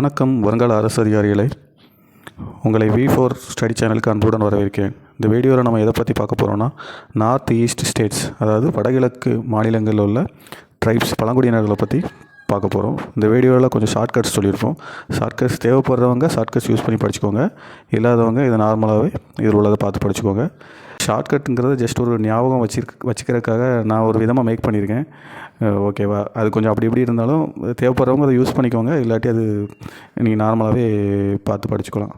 வணக்கம் வருங்கால அரசு அதிகாரிகளை. உங்களை வி ஃபோர் ஸ்டடி சேனலுக்கு அன்புடன் வரவேற்கிறேன். இந்த வீடியோவில் நம்ம எதை பற்றி பார்க்க போகிறோம்னா நார்த் ஈஸ்ட் ஸ்டேட்ஸ் அதாவது வடகிழக்கு மாநிலங்களில் உள்ள ட்ரைப்ஸ் பழங்குடியினர்களை பற்றி பார்க்க போகிறோம் இந்த வீடியோவில் கொஞ்சம் ஷார்ட்கட்ஸ் சொல்லியிருப்போம். ஷார்ட்கட்ஸ் தேவைப்படுறவங்க ஷார்ட்கட்ஸ் யூஸ் பண்ணி படிச்சுக்கோங்க. இல்லாதவங்க இதை நார்மலாகவே இதில் உள்ளதை பார்த்து படிச்சுக்கோங்க. ஷார்ட்கட்டுங்கிறது ஜஸ்ட் ஒரு ஞாபகம் வச்சிருக்க வச்சுக்கிறதுக்காக நான் ஒரு விதமாக மேக் பண்ணியிருக்கேன். ஓகேவா அது கொஞ்சம் அப்படி இப்படி இருந்தாலும் தேவைப்படுறவங்க அதை யூஸ் பண்ணிக்கோங்க. இல்லாட்டி அது நீங்கள் நார்மலாகவே பார்த்து படிச்சுக்கலாம்.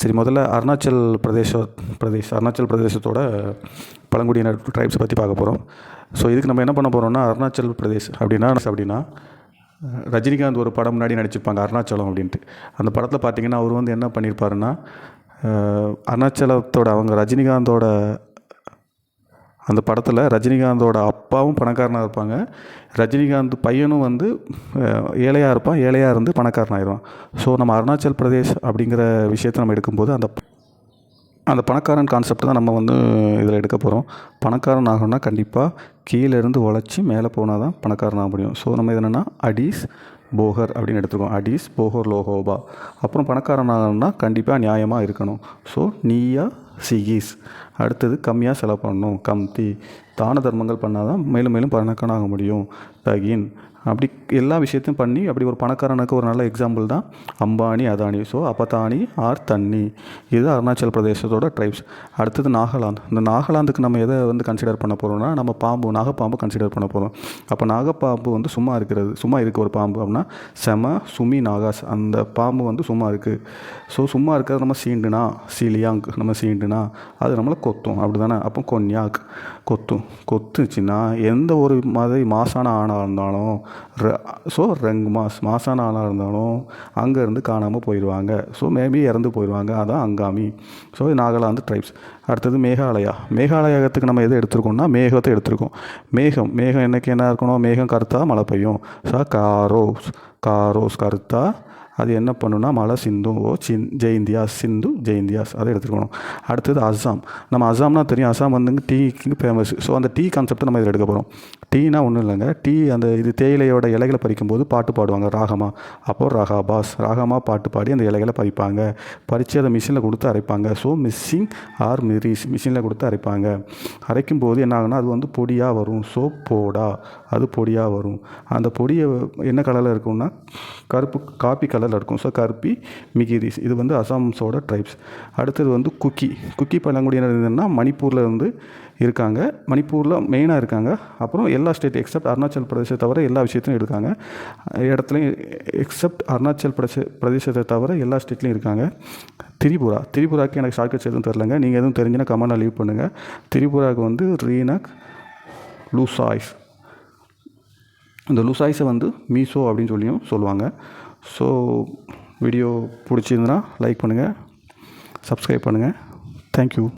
சரி முதல்ல அருணாச்சல் பிரதேச பிரதேஷ் அருணாச்சல் பிரதேசத்தோட பழங்குடியினர் ட்ரைப்ஸ் பற்றி பார்க்க போகிறோம் ஸோ இதுக்கு நம்ம என்ன பண்ண போகிறோம்னா அருணாச்சல் பிரதேஷ் அப்படின்னா அப்படின்னா ரஜினிகாந்த் ஒரு படம் முன்னாடி நடிச்சிருப்பாங்க அருணாச்சலம் அப்படின்ட்டு. அந்த படத்தில் பார்த்தீங்கன்னா அவர் வந்து என்ன பண்ணியிருப்பாருன்னா அருணாச்சலத்தோட அவங்க ரஜினிகாந்தோட அந்த படத்தில் ரஜினிகாந்தோட அப்பாவும் பணக்காரனாக இருப்பாங்க. ரஜினிகாந்த் பையனும் வந்து ஏழையாக இருப்பான் ஏழையாக இருந்து பணக்காரனாயிடுவான் ஸோ நம்ம அருணாச்சல் பிரதேஷ் அப்படிங்கிற விஷயத்தை நம்ம எடுக்கும்போது அந்த அந்த பணக்காரன் கான்செப்ட் தான் நம்ம வந்து இதில் எடுக்க போகிறோம் பணக்காரன் ஆகணும்னா கண்டிப்பாக கீழே இருந்து உழைச்சி மேலே போனால் தான் பணக்காரன் ஆக முடியும். ஸோ நம்ம என்னென்னா அடீஸ் போகர் அப்படின்னு எடுத்துருக்கோம். அடிஸ் போகர் லோகோபா. அப்புறம் பணக்காரன் ஆகணும்னா கண்டிப்பாக நியாயமாக இருக்கணும். ஸோ நீயா சிகிஸ் அடுத்தது கம்மியாக செலவு பண்ணணும். கம்தி தான தர்மங்கள் பண்ணால் தான் மேலும் மேலும் பணக்காரன் ஆக முடியும். தகின். அப்படி எல்லா விஷயத்தையும் பண்ணி அப்படி ஒரு பணக்காரனுக்கு ஒரு நல்ல எக்ஸாம்பிள் தான் அம்பானி அதானி. ஸோ அப்பதானி ஆர் தண்ணி இது அருணாச்சல் பிரதேசத்தோட ட்ரைப்ஸ் அடுத்தது நாகாலாந்து. இந்த நாகாலாந்துக்கு நம்ம எதை வந்து கன்சிடர் பண்ண போகிறோம்னா நம்ம பாம்பு நாகப்பாம்பு கன்சிடர் பண்ண போகிறோம் அப்போ நாகப்பாம்பு வந்து சும்மா இருக்கிறது சும்மா இருக்குது ஒரு பாம்பு அப்படின்னா செம சுமி நாகாஸ். அந்த பாம்பு வந்து சும்மா இருக்குது ஸோ சும்மா இருக்கிறது நம்ம சீண்டுனா சீலியாங் நம்ம சீண்டுனா அது நம்மளை கொத்தும். அப்படி தானே அப்போ கொன்யாக். கொத்தும் கொத்துச்சுன்னா எந்த ஒரு மாதிரி மாசான ஆணாக இருந்தாலும் ஸோ ரெங்கு மாஸ் மாசான ஆணாக இருந்தாலும் அங்கேருந்து காணாமல் போயிடுவாங்க. ஸோ மேபி இறந்து போயிடுவாங்க. அதான் அங்காமி. So Nagaland tribes. அடுத்தது மேகாலயா. மேகாலயத்துக்கு நம்ம எது எடுத்திருக்கோம்னா மேகத்தை எடுத்திருக்கோம். மேகம். மேகம் என்னைக்கு என்ன இருக்கணும்? மேகம் கருத்தா மழை பெய்யும். ஸோ காரோஸ். காரோஸ் கருத்தா அது என்ன பண்ணுன்னா மழை சிந்து ஓ சின் ஜெயந்தியாஸ் சிந்து ஜெயந்தியாஸ் அதை எடுத்துக்கணும் அடுத்தது அஸ்ஸாம் நம்ம அசாம்னா தெரியும். அசாம் வந்து டீக்கு ஃபேமஸ் ஸோ அந்த டீ கான்செப்டை நம்ம இதில் எடுக்க போகிறோம் டீனா ஒன்றும் இல்லைங்க. டீ அந்த இது தேயிலையோட இலைகளை பறிக்கும்போது பாட்டு பாடுவாங்க. ராகமா. அப்போ ராகாபாஸ் ராகமா பாட்டு பாடி அந்த இலைகளை பறிப்பாங்க. பறித்து அதை மிஷினில் கொடுத்து அரைப்பாங்க. ஸோ மிஸ்ஸிங் ஆர் மிரிஸ் மிஷினில் கொடுத்து அரைப்பாங்க. அரைக்கும் போது என்ன ஆகுனா அது வந்து பொடியாக வரும். ஸோ போடா. அது பொடியாக வரும். அந்த பொடியை என்ன கலரில் இருக்கும்னா கருப்பு காப்பி கலரில் இருக்கும். ஸோ கருப்பி மிகிரிஸ் இது வந்து அசாம்ஸோட ட்ரைப்ஸ் அடுத்தது வந்து குக்கி. குக்கி பழங்குடியினர் என்னென்னா மணிப்பூரில் இருந்து இருக்காங்க. மணிப்பூரில் மெயினாக இருக்காங்க. அப்புறம் எல்லா ஸ்டேட் எக்ஸப்ட் அருணாச்சல் பிரதேசத்தை தவிர எல்லா விஷயத்தையும் இருக்காங்க இடத்துலையும் எக்ஸப்ட் அருணாச்சல் பிரதேச பிரதேசத்தை தவிர எல்லா ஸ்டேட்லையும் இருக்காங்க. திரிபுரா. திரிபுராக்கு எனக்கு ஷார்ட்கட்ஸ் எதுவும் தெரிலங்க நீங்கள் எதுவும் தெரிஞ்சுன்னா கமெண்டில் லீவ் பண்ணுங்கள் திரிபுராவுக்கு வந்து ரீனக் லூசாய்ஸ். இந்த லுசாய்ஸை வந்து மீசோ அப்படின்னு சொல்லியும் சொல்லுவாங்க. ஸோ வீடியோ பிடிச்சிருந்துன்னா லைக் பண்ணுங்கள் சப்ஸ்கிரைப் பண்ணுங்கள் தேங்க்யூ